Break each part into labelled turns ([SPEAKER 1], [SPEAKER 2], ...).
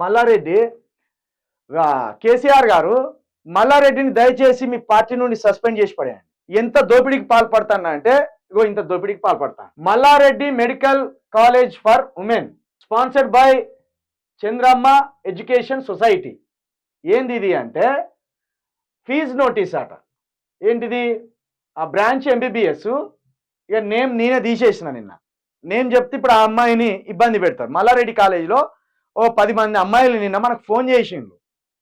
[SPEAKER 1] మల్లారెడ్డి కేసీఆర్ గారు మల్లారెడ్డిని దయచేసి మీ పార్టీ నుండి సస్పెండ్ చేసి పడేయండి. ఎంత దోపిడీకి పాల్పడతాను అంటే ఇగో ఇంత దోపిడీకి పాల్పడతాను Mallareddy medical college for women sponsored by Chandramma education society. ఏంది ఇది అంటే ఫీజు నోటీస్ అట. ఏంటిది? ఆ బ్రాంచ్ ఎంబీబీఎస్ ఇక నేమ్ నేనే తీసేసిన నిన్న. నేమ్ చెప్తే ఇప్పుడు ఆ అమ్మాయిని ఇబ్బంది పెడతారు. మల్లారెడ్డి కాలేజీలో ఓ పది మంది అమ్మాయిలు నిన్న మనకు ఫోన్ చేసిండు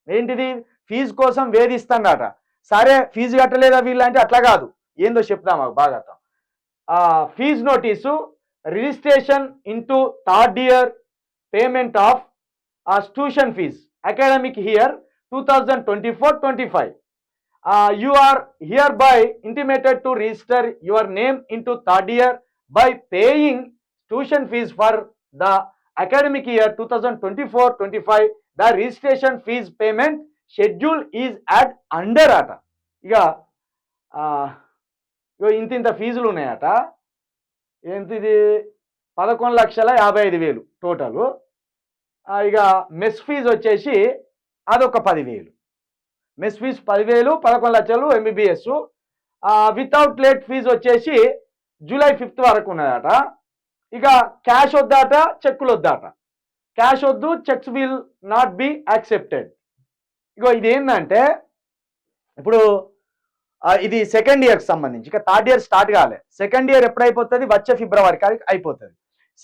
[SPEAKER 1] ఏంటిది? ఫీజు కోసం వేధిస్తాడట. సరే ఫీజు కట్టలేదా వీళ్ళు అంటే అట్లా కాదు. ఏందో చెప్తాం మాకు బాగా fee notice registration into third year payment of tuition fee. Academic year two thousand twenty four twenty five. You are hereby intimated to register your name into third year by paying tuition fee for the academic year 2024-25 the registration fees payment schedule is at under అట. ఇక ఇంత ఇంత ఫీజులు ఉన్నాయట. ఎంత ఇది పదకొండు లక్షల యాభై ఐదు వేలు టోటలు ఇక మెస్ ఫీజు వచ్చేసి అదొక పదివేలు. మెస్ ఫీజ్ పదివేలు పదకొండు లక్షలు ఎంబీబీఎస్ వితౌట్ లేట్ ఫీజు వచ్చేసి జూలై ఫిఫ్త్ వరకు ఉన్నదట. ఇక క్యాష్ వద్దాట చెక్కులు వద్దాట. క్యాష్ వద్దు cheques will not be accepted ఇగో ఇది ఏంటంటే ఇప్పుడు ఇది సెకండ్ ఇయర్కి సంబంధించి ఇక థర్డ్ ఇయర్ స్టార్ట్ కాలే. సెకండ్ ఇయర్ ఎప్పుడైపోతుంది? వచ్చే ఫిబ్రవరి కాదు అయిపోతుంది.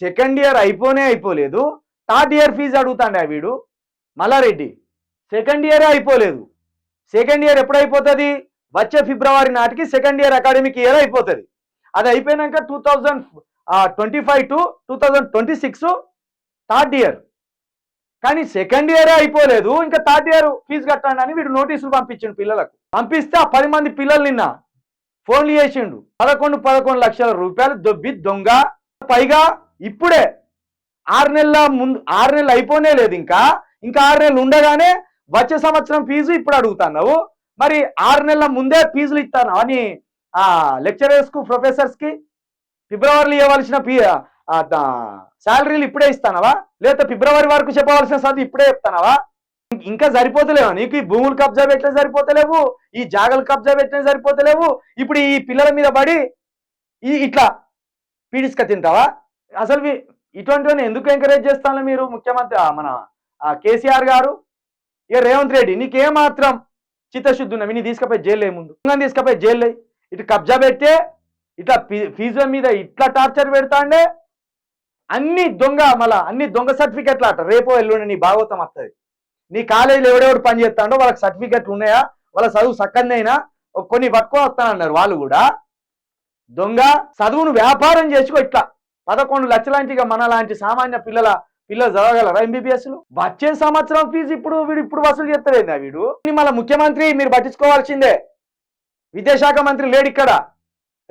[SPEAKER 1] సెకండ్ ఇయర్ అయిపోనే అయిపోలేదు. థర్డ్ ఇయర్ ఫీజు అడుగుతాండే ఆ వీడు? మల్లారెడ్డి. సెకండ్ ఇయరే అయిపోలేదు. సెకండ్ ఇయర్ ఎప్పుడు అయిపోతుంది వచ్చే ఫిబ్రవరి నాటికి సెకండ్ ఇయర్ అకాడమిక్ ఇయర్ అయిపోతుంది. అది అయిపోయినాక two thousand twenty five to two thousand twenty six third year కానీ సెకండ్ ఇయరే అయిపోలేదు. ఇంకా థర్డ్ ఇయర్ ఫీజు కట్టండి అని వీడు నోటీసులు పంపించిండు పిల్లలకు. పంపిస్తే ఆ పది మంది పిల్లలు నిన్న ఫోన్లు చేసిండు. పదకొండు పదకొండు లక్షల రూపాయలు దొబ్బి దొంగ. పైగా ఇప్పుడే ఆరు నెలల ముందు ఆరు నెలలు అయిపోనే లేదు ఇంకా. ఇంకా ఆరు నెలలు ఉండగానే వచ్చే సంవత్సరం ఫీజు ఇప్పుడు అడుగుతున్నావు. మరి ఆరు నెలల ముందే ఫీజులు ఇస్తాను అని ఆ ప్రొఫెసర్స్కి ఫిబ్రవరిలో ఇవ్వవలసిన శాలరీలు ఇప్పుడే ఇస్తానవా? లేదా ఫిబ్రవరి వరకు చెప్పవలసిన చదువు ఇప్పుడే చెప్తానవా? ఇంకా సరిపోతలేవా? నీకు ఈ భూములు కబ్జా పెట్టిన సరిపోతలేవు ఈ జాగలు కబ్జా పెట్టిన సరిపోతలేవు ఇప్పుడు ఈ పిల్లల మీద పడి ఈ ఇట్లా పీడిస్క తింటావా? అసలు ఇటువంటివన్నీ ఎందుకు ఎంకరేజ్ చేస్తాను మీరు ముఖ్యమంత్రి మన కేసీఆర్ గారు? ఇక రేవంత్ రెడ్డి నీకేమాత్రం చిత్తశుద్ధి ఉన్నవి? నీ తీసుకపోయి జైలు ముందు తీసుకపోయి తీసుకుపోయి జైలు ఇటు కబ్జా పెట్టే ఇట్లా ఫీజు మీద ఇట్లా టార్చర్ పెడతాండే అన్ని దొంగ మళ్ళా అన్ని దొంగ సర్టిఫికెట్లు అట. రేపో ఎల్లుండి నీ భాగవతం వస్తుంది నీ కాలేజీలో ఎవడెవడు పని చేస్తాడో వాళ్ళకి సర్టిఫికెట్లు ఉన్నాయా? వాళ్ళ చదువు సక్కనైనా కొన్ని పట్టుకో వస్తానన్నారు వాళ్ళు కూడా. దొంగ చదువును వ్యాపారం చేసుకో ఇట్లా. పదకొండు లక్షలాంటి మన లాంటి సామాన్య పిల్లల పిల్లలు చదవగలరా ఎంబీబీఎస్లు వచ్చే సంవత్సరం ఫీజు ఇప్పుడు వీడు ఇప్పుడు వసూలు చేస్తలేదా వీడు? మళ్ళీ ముఖ్యమంత్రి మీరు పట్టించుకోవాల్సిందే. విద్యాశాఖ మంత్రి లేడు ఇక్కడ.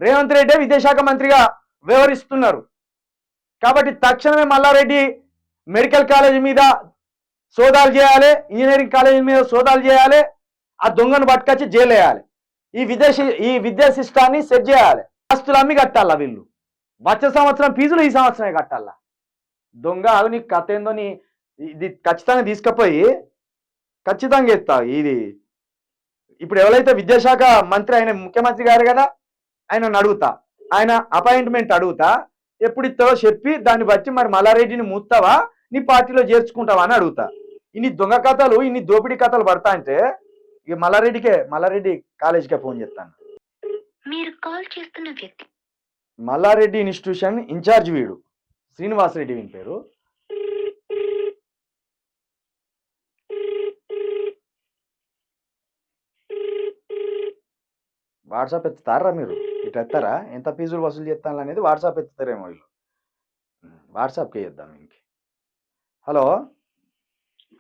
[SPEAKER 1] రేవంత్ రెడ్డి విద్యాశాఖ మంత్రిగా వ్యవహరిస్తున్నారు. కాబట్టి తక్షణమే మల్లారెడ్డి మెడికల్ కాలేజ్ మీద సోదాలు చేయాలి ఇంజనీరింగ్ కాలేజ్ మీద సోదాలు చేయాలి ఆ దొంగను పట్టుకొచ్చి జైలు వేయాలి ఈ విదేశీ ఈ విద్యా సిస్టాన్ని సెట్ చేయాలి. ఆస్తులు అమ్మి కట్టాలా వీళ్ళు? వచ్చే సంవత్సరం ఫీజులు ఈ సంవత్సరమే కట్టాలా? దొంగ అవి నీకు కథ ఏందో నీ ఇది ఖచ్చితంగా తీసుకుపోయి ఖచ్చితంగా ఇస్తావు ఇది ఇప్పుడు ఎవరైతే విద్యాశాఖ మంత్రి ఆయన ముఖ్యమంత్రి గారు కదా ఆయన అడుగుతా. ఆయన అపాయింట్మెంట్ అడుగుతా. ఎప్పుడు ఇస్తావో చెప్పి దాన్ని బట్టి మరి మల్లారెడ్డిని మూస్తావా నీ పార్టీలో చేర్చుకుంటావా అని అడుగుతా. ఇన్ని దొంగ కథలు ఇన్ని దోపిడీ కథలు పడతా అంటే ఇక మల్లారెడ్డికే మల్లారెడ్డి కాలేజీకే ఫోన్ చేస్తాను.
[SPEAKER 2] మీరు కాల్ చేస్తున్న వ్యక్తి.
[SPEAKER 1] మల్లారెడ్డి ఇన్స్టిట్యూషన్ ఇన్ఛార్జ్ వీడు. శ్రీనివాసరెడ్డి వీని పేరు. వాట్సాప్ ఎత్తుతారా మీరు? ఇటు ఎత్తారా? ఎంత ఫీజులు వసూలు చేస్తాను అనేది వాట్సాప్ ఎత్తుతారేమో వీళ్ళు. వాట్సాప్కి చేద్దాం ఇంక. హలో?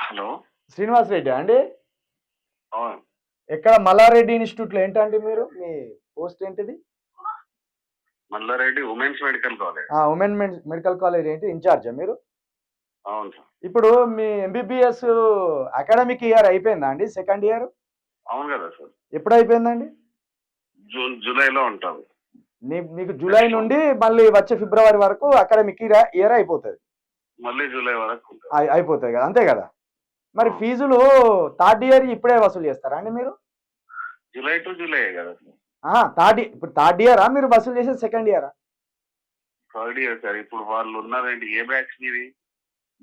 [SPEAKER 3] హలో?
[SPEAKER 1] శ్రీనివాసరెడ్డి అండి?
[SPEAKER 3] అవును.
[SPEAKER 1] ఎక్కడ మల్లారెడ్డి ఇన్స్టిట్యూట్లో ఏంటండి మీరు? మీ పోస్ట్ ఏంటిది?
[SPEAKER 3] Mallareddy women's medical college.
[SPEAKER 1] Women medical college ఏంటి? ఇన్ఛార్జా మీరు?
[SPEAKER 3] అవును సార్.
[SPEAKER 1] ఇప్పుడు మీ ఎంబీబీఎస్ అకాడమిక్ ఇయర్ అయిపోయిందా అండి? Second year?
[SPEAKER 3] అవును కదా సార్.
[SPEAKER 1] ఎప్పుడు అయిపోయిందండి
[SPEAKER 3] జూన్ జూలైలో ఉంటాం
[SPEAKER 1] మీకు జూలై నుండి మళ్ళీ వచ్చే ఫిబ్రవరి వరకు అకాడమిక్ ఇయర్ అయిపోతుంది.
[SPEAKER 3] మళ్ళీ జూలై వరకు ఉంటాం
[SPEAKER 1] అయి- అయిపోతుంది కదా అంతే కదా. మరి ఫీజులు థర్డ్ ఇయర్ ఇప్పుడే వసూలు చేస్తారా అండి మీరు?
[SPEAKER 3] జూలై టు జూలై కదా.
[SPEAKER 1] థర్డ్ ఇప్పుడు థర్డ్ ఇయరా మీరు వసూలు చేసేది సెకండ్ ఇయరా?
[SPEAKER 3] థర్డ్ ఇయర్ సార్ ఇప్పుడు వాళ్ళు ఉన్నారండి ఏ బ్యాచ్ మీది?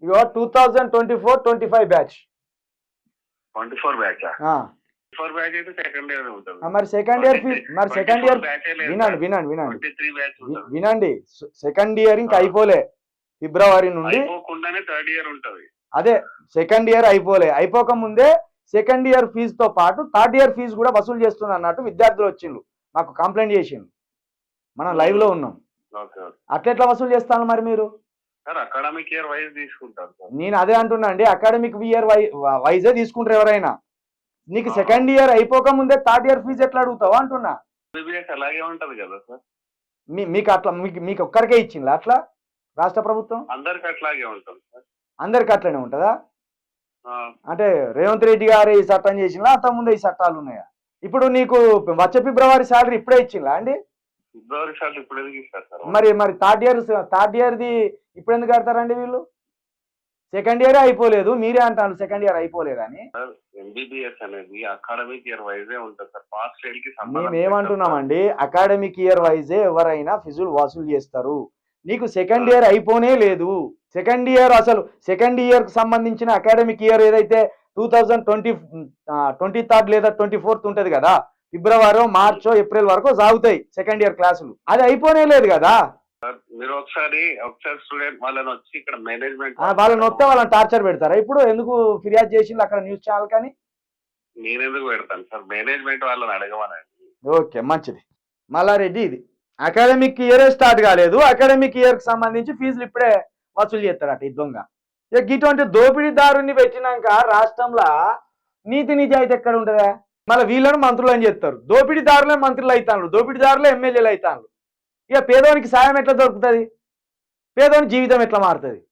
[SPEAKER 1] ఇగో two thousand twenty four twenty five batch.
[SPEAKER 3] Twenty four batch? Four batch అయితే సెకండ్ ఇయర్ ఉంటుంది
[SPEAKER 1] మరి సెకండ్ ఇయర్ ఫీజ్ మరి సెకండ్ ఇయర్ వినండి వినండి వినండి. వినండి సెకండ్ ఇయర్ ఇంకా అయిపోలే. ఫిబ్రవరి నుండి
[SPEAKER 3] అయిపోకుండానే థర్డ్ ఇయర్ ఉంటుంది.
[SPEAKER 1] అదే సెకండ్ ఇయర్ అయిపోలే. అయిపోక ముందే సెకండ్ ఇయర్ ఫీజుతో పాటు థర్డ్ ఇయర్ ఫీజు కూడా వసూలు చేస్తున్నా అన్నట్టు విద్యార్థులు వచ్చిండ్రు. మాకు కంప్లైంట్ చేసిండ్రు. మనం లైవ్లో ఉన్నాం. అట్లెట్లా వసూలు చేస్తాను మరి మీరు?
[SPEAKER 3] అకాడమిక్ ఇయర్ వైజ్ తీసుకుంటారు
[SPEAKER 1] నేను అదే అంటున్నా అండి. అకాడమిక్ ఇయర్ వైజే తీసుకుంటారు ఎవరైనా. నీకు. సెకండ్ ఇయర్ అయిపోక ముందే థర్డ్ ఇయర్ ఫీజు ఎట్లా అడుగుతావు అంటున్నా?
[SPEAKER 3] అలాగే ఉంటది కదా సార్.
[SPEAKER 1] మీకు అట్లా మీకు మీకు ఒక్కరికే ఇచ్చిందా అట్లా? రాష్ట్ర ప్రభుత్వం?
[SPEAKER 3] అందరికి అట్లాగే ఉంటుంది సార్.
[SPEAKER 1] అందరికి అట్లనే ఉంటుందా? అంటే రేవంత్ రెడ్డి గారు ఈ చట్టం చేసిందా? అంత ముందే ఈ చట్టాలు ఉన్నాయా? ఇప్పుడు నీకు వచ్చే ఫిబ్రవరి శాలరీ ఇప్పుడే ఇచ్చిందా అండి?
[SPEAKER 3] ఫిబ్రవరి ఇప్పుడు
[SPEAKER 1] మరి మరి థర్డ్ ఇయర్ థర్డ్ ఇయర్ది ఇప్పుడు ఎందుకు కడతారండి వీళ్ళు? సెకండ్ ఇయర్ అయిపోలేదు మీరే అంటారు సెకండ్ ఇయర్ అయిపోలేదని.
[SPEAKER 3] ఎంబీబీఎస్ అనేది అకాడమిక్ ఇయర్ వైజే ఉంటుంది సార్. పాస్ ఫెయిల్కి
[SPEAKER 1] మేము ఏమంటున్నామండి అకాడమిక్ ఇయర్ వైజే ఎవరైనా ఫిజులు వసూలు చేస్తారు. నీకు సెకండ్ ఇయర్ అయిపోనే లేదు. సెకండ్ ఇయర్ అసలు సెకండ్ ఇయర్కి సంబంధించిన అకాడమిక్ ఇయర్ ఏదైతే two thousand twenty twenty third లేదా ట్వంటీ ఫోర్త్ ఉంటుంది కదా ఫిబ్రవరి మార్చో ఏప్రిల్ వరకు సాగుతాయి సెకండ్ ఇయర్ క్లాసులు అది అయిపోనే లేదు కదా.
[SPEAKER 3] మీరు ఒకసారి ఒకసారి స్టూడెంట్ వాళ్ళని వచ్చి ఇక్కడ మేనేజ్మెంట్
[SPEAKER 1] వాళ్ళని వస్తే వాళ్ళని టార్చర్ పెడతారా? ఇప్పుడు ఎందుకు ఫిర్యాదు చేసింది అక్కడ న్యూస్ ఛానల్ కానీ?
[SPEAKER 3] నేను ఎందుకు పెడతాను సార్? మేనేజ్మెంట్ వాళ్ళని అడగమనండి.
[SPEAKER 1] ఓకే మంచిది. మల్లారెడ్డి ఇది. అకాడమిక్ ఇయర్ స్టార్ట్ కాలేదు. అకాడమిక్ ఇయర్కి సంబంధించి ఫీజులు ఇప్పుడే వసూలు చేస్తారట ఈ దొంగ. ఇక ఇటువంటి దోపిడీదారుని పెట్టినాక రాష్ట్రంలో నీతి నిజాయితీ ఎక్కడ ఉంటుందా? మళ్ళీ వీళ్ళని మంత్రులు అని చెప్తారు దోపిడీదారులే మంత్రులు అవుతాను దోపిడీదారులే ఎమ్మెల్యేలు అవుతాను ఇక పేదోనికి సాయం ఎట్లా దొరుకుతుంది? పేదోని జీవితం ఎట్లా మారుతుంది?